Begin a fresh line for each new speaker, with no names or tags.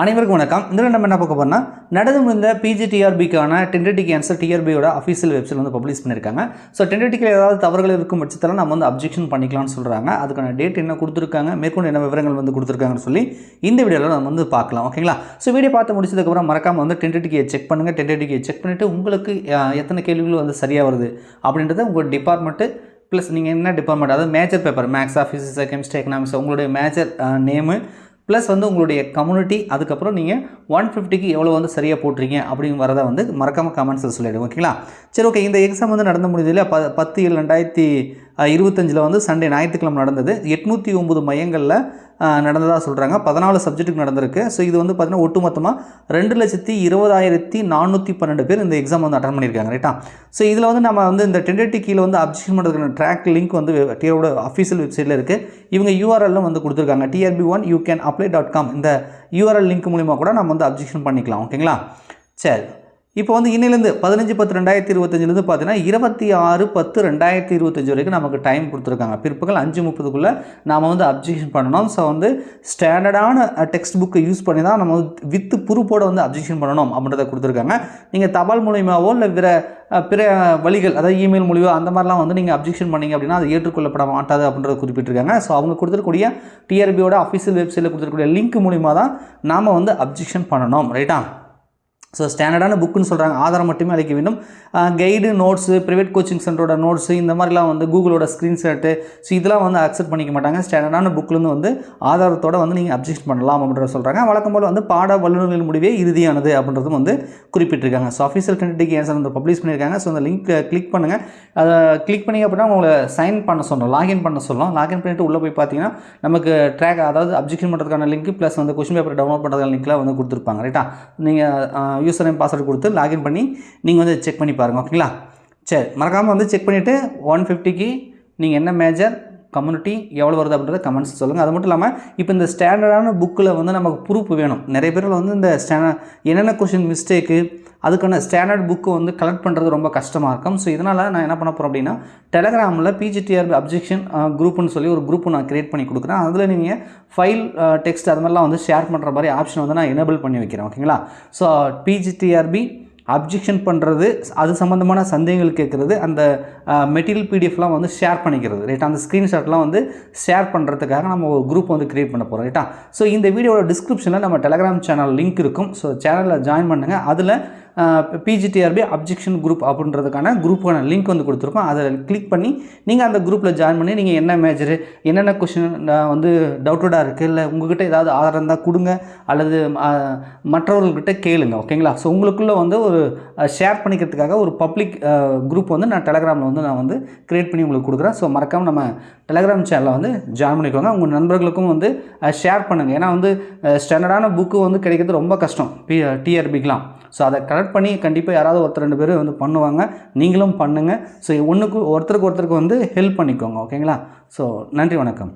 அனைவருக்கும் வணக்கம். இந்த நம்ம என்ன பார்க்க போறோம்னா நடந்து முடிந்த பிஜிடிஆர்பிக்கான டென்டேட்டிக் ஆன்சர் டிஆர்பியோட அஃபீஷியல் வெப்சைட் வந்து பப்ளிஷ் பண்ணியிருக்காங்க. ஸோ டென்டேட்டிக்கில் ஏதாவது தவறுகள் இருக்கும் பட்சத்தில் நம்ம வந்து அப்ஜெக்ஷன் பண்ணிக்கலாம்னு சொல்கிறாங்க அதுக்கான டேட் என்ன கொடுத்துருக்காங்க மேற்கொண்டு என்ன விவரங்கள் வந்து கொடுத்துருக்காங்கன்னு சொல்லி இந்த வீடியோவில் நம்ம வந்து பார்க்கலாம். ஓகேங்களா ஸோ வீடியோ பார்த்து முடிச்சதுக்கப்புறம் மறக்காமல் வந்து டென்டேட்டிக்கியை செக் பண்ணுங்கள் டென்டேட்டிக்கியை செக் பண்ணிவிட்டு உங்களுக்கு எத்தனை கேள்விகள் வந்து சரியாக வருது அப்படின்றத உங்கள் டிபார்ட்மெண்ட்டு ப்ளஸ் நீங்கள் என்ன டிபார்ட்மெண்ட் அதாவது மேஜர் பேப்பர் மேக்ஸா ஃபிசிக்ஸா கெமிஸ்ட்ரி எக்கனாமிக்ஸ் உங்களுடைய மேஜர் நேமு ப்ளஸ் வந்து உங்களுடைய கம்யூனிட்டி அதுக்கப்புறம் நீங்கள் ஒன் ஃபிஃப்டிக்கு எவ்வளோ வந்து சரியாக போட்டிருக்கீங்க அப்படின்னு வரதை வந்து மறக்காமல் கமெண்ட்ஸில் சொல்லிவிடுங்க ஓகேங்களா சரி ஓகே இந்த எக்ஸாம் வந்து நடந்த முடிஞ்சதில்ல ப பத்து ஏழு ரெண்டாயிரத்தி இருபத்தஞ்சில் வந்து சண்டே ஞாயிற்றுக்கிழமை நடந்தது. எட்நூற்றி ஒம்பது மையங்களில் நடந்ததாக சொல்கிறாங்க பதினாலு சப்ஜெக்ட்டுக்கு நடந்திருக்கு. ஸோ இது வந்து பார்த்திங்கன்னா ஒட்டுமொத்தமாக ரெண்டு லட்சத்தி இருபதாயிரத்தி நானூற்றி பன்னெண்டு பேர் இந்த எக்ஸாம் வந்து அட்டன் பண்ணியிருக்காங்க ரைட்டா ஸோ இதில் வந்து நம்ம வந்து இந்த டென்டேட்டிவ் கீழே வந்து அப்ஜெக்ஷன் பண்ணுறதுக்கான ட்ராக் லிங்க் வந்து டிஆரோட அஃபீஷியல் வெப்சைட்டில் இருக்குது இவங்க யூஆர்எல்லும் வந்து கொடுத்துருக்காங்க. TRB one you can apply dot com இந்த யூஆர்எல் லிங்க் மூலிமா கூட நம்ம வந்து அப்ஜெக்ஷன் பண்ணிக்கலாம். ஓகேங்களா சரி. இப்போ வந்து இன்னிலேருந்து பதினஞ்சு பத்து ரெண்டாயிரத்தி இருபத்தஞ்சிலேருந்து பார்த்தீங்கன்னா இருபத்தி ஆறு பத்து ரெண்டாயிரத்தி இருபத்தஞ்சி வரைக்கும் நமக்கு டைம் கொடுத்துருக்காங்க. பிற்பகல் அஞ்சு முப்பதுக்குள்ளே நாம் வந்து அப்ஜெக்ஷன் பண்ணணும். ஸோ வந்து ஸ்டாண்டர்டான டெக்ஸ்ட் புக்கை யூஸ் பண்ணி தான் நம்ம வித்து ப்ரூஃபோட வந்து அப்ஜெக்ஷன் பண்ணணும் அப்படின்றத கொடுத்துருக்காங்க. நீங்கள் தபால் மூலியமாவோ இல்லை பிற பிற வழிகள் அதாவது இமெயில் மூலியோ அந்த மாதிரிலாம் வந்து நீங்கள் அப்ஜெக்ஷன் பண்ணீங்க அப்படின்னா அது ஏற்றுக்கொள்ளப்பட மாட்டாது அப்படின்றத குறிப்பிட்டிருக்காங்க. ஸோ அவங்க கொடுத்துருக்கூடிய டிஆர்பியோட அஃபீஷியல் வெப்சைட்டில் கொடுத்துருக்கூடிய லிங்க் மூலிமா தான் நாம் வந்து அப்ஜெக்ஷன் பண்ணணும். ரைட்டா ஸோ ஸ்டாண்டர்டான புக்குன்னு சொல்கிறாங்க ஆதாரம் மட்டுமே அளிக்க வேண்டும். கைடு நோட்ஸு ப்ரைவேட் கோச்சிங் சென்டரோட நோட்ஸு இந்த மாதிரிலாம் வந்து கூகுளோட ஸ்க்ரீன்ஷாட்டு ஸோ இதெல்லாம் வந்து அக்செப்ட் பண்ணிக்க மாட்டாங்க. ஸ்டாண்டர்டான புக்லேருந்து வந்து ஆதாரத்தோட வந்து நீங்கள் அப்ஜெக்ட் பண்ணலாம் அப்படின்றத சொல்கிறாங்க வழக்கம் போல் வந்து பாட வல்லுநர்கள் முடிவே இறுதியானது அப்படின்றதும் வந்து குறிப்பிட்டிருக்காங்க. ஸோ அஃபீஷியல் டென்டேட்டிக் ஆன்சர் வந்து பப்ளிஷ் பண்ணியிருக்காங்க. ஸோ அந்த லிங்க் கிளிக் பண்ணுங்கள் அதை கிளிக் பண்ணி அப்படின்னா உங்களை சைன் பண்ண சொல்லணும் லாகின் பண்ண சொல்லலாம். லாகின் பண்ணிட்டு உள்ளே போய் பார்த்தீங்கன்னா நமக்கு ட்ராக் அதாவது அப்ஜெக்ஷன் பண்ணுறதுக்கான லிங்க் ப்ளஸ் வந்து கொஷின் பேப்பர் டவுன்லோட் பண்ணுறதுக்கான லிங்க்லாம் வந்து கொடுத்துருப்பாங்க. ரைட்டா நீங்கள் யூசர் நேம் பாஸ்வேர்டு கொடுத்து லாகின் பண்ணி நீங்கள் வந்து செக் பண்ணி பாருங்கள் ஓகேங்களா சரி மறக்காமல் வந்து செக் பண்ணிவிட்டு ஒன் ஃபிஃப்டிக்கு நீங்கள் என்ன மேஜர் கம்யூனிட்டி எவ்வளோ வருது அப்படின்றத கமெண்ட்ஸ் சொல்லுங்கள் அது மட்டும் இல்லாமல் இப்போ இந்த ஸ்டாண்டர்டான புக்கில் வந்து நமக்கு ப்ரூஃப் வேணும். நிறைய பேரில் வந்து இந்த ஸ்டாண்டர்ட் என்னென்ன கொஷின் மிஸ்டேக்கு அதுக்கான ஸ்டாண்டர்ட் புக்கு வந்து கலெக்ட் பண்ணுறது ரொம்ப கஷ்டமாக இருக்கும். ஸோ இதனால் நான் என்ன பண்ண போகிறேன் அப்படின்னா டெலகிராமில் பிஜிடிஆர்பி அப்ஜெக்ஷன் குரூப்னு சொல்லி ஒரு குரூப்பு நான் கிரியேட் பண்ணி கொடுக்குறேன். அதில் நீங்கள் ஃபைல் டெக்ஸ்ட் அது மாதிரிலாம் வந்து ஷேர் பண்ணுற மாதிரி ஆப்ஷன் வந்து நான் எனேபிள் பண்ணி வைக்கிறேன். ஓகேங்களா ஸோ பிஜிடிஆர்பி அப்ஜெக்ஷன் பண்ணுறது அது சம்மந்தமான சந்தேகங்கள் கேட்குறது அந்த மெட்டீரியல் பிடிஎஃப்லாம் வந்து ஷேர் பண்ணிக்கிறது ரைட்டா? அந்த ஸ்க்ரீன்ஷாட்லாம் வந்து ஷேர் பண்ணுறதுக்காக நம்ம ஒரு குரூப் வந்து க்ரியேட் பண்ண போகிறோம் ரைட்டா? ஸோ இந்த வீடியோட டிஸ்கிரிப்ஷனில் நம்ம டெலகிராம் சேனல் லிங்க் இருக்கும். ஸோ சேனலில் ஜாயின் பண்ணுங்கள் அதில் பிஜிடிஆர்பி அப்ஜெக்ஷன் குரூப் அப்படின்றதுக்கான குரூப்புக்கான லிங்க் வந்து கொடுத்துருக்கோம். அதை கிளிக் பண்ணி நீங்கள் அந்த குரூப்பில் ஜாயின் பண்ணி நீங்கள் என்ன மேஜரு என்னென்ன கொஷின் வந்து டவுட்டடாக இருக்குது இல்லை உங்கள்கிட்ட ஏதாவது ஆதாரம் இருந்தால் கொடுங்க அல்லது மற்றவர்கள்கிட்ட கேளுங்க ஓகேங்களா ஸோ உங்களுக்குள்ளே வந்து ஒரு ஷேர் பண்ணிக்கிறதுக்காக ஒரு பப்ளிக் குரூப் வந்து நான் டெலகிராமில் வந்து நான் வந்து க்ரியேட் பண்ணி உங்களுக்கு கொடுக்குறேன். ஸோ மறக்காமல் நம்ம டெலகிராம் சேனலில் வந்து ஜாயின் பண்ணிக்கோங்க. உங்கள் நண்பர்களுக்கும் வந்து ஷேர் பண்ணுங்கள் ஏன்னா வந்து ஸ்டாண்டர்டான புக்கு வந்து கிடைக்கிறது ரொம்ப கஷ்டம் பி டிஆர்பிக்கெலாம் ஸோ அதை கலெக்ட் பண்ணி கண்டிப்பாக யாராவது ஒருத்தர் ரெண்டு பேர் வந்து பண்ணுவாங்க. நீங்களும் பண்ணுங்கள் ஸோ ஒன்றுக்கு ஒருத்தருக்கு ஒருத்தருக்கு வந்து ஹெல்ப் பண்ணிக்கோங்க. ஓகேங்களா ஸோ நன்றி வணக்கம்.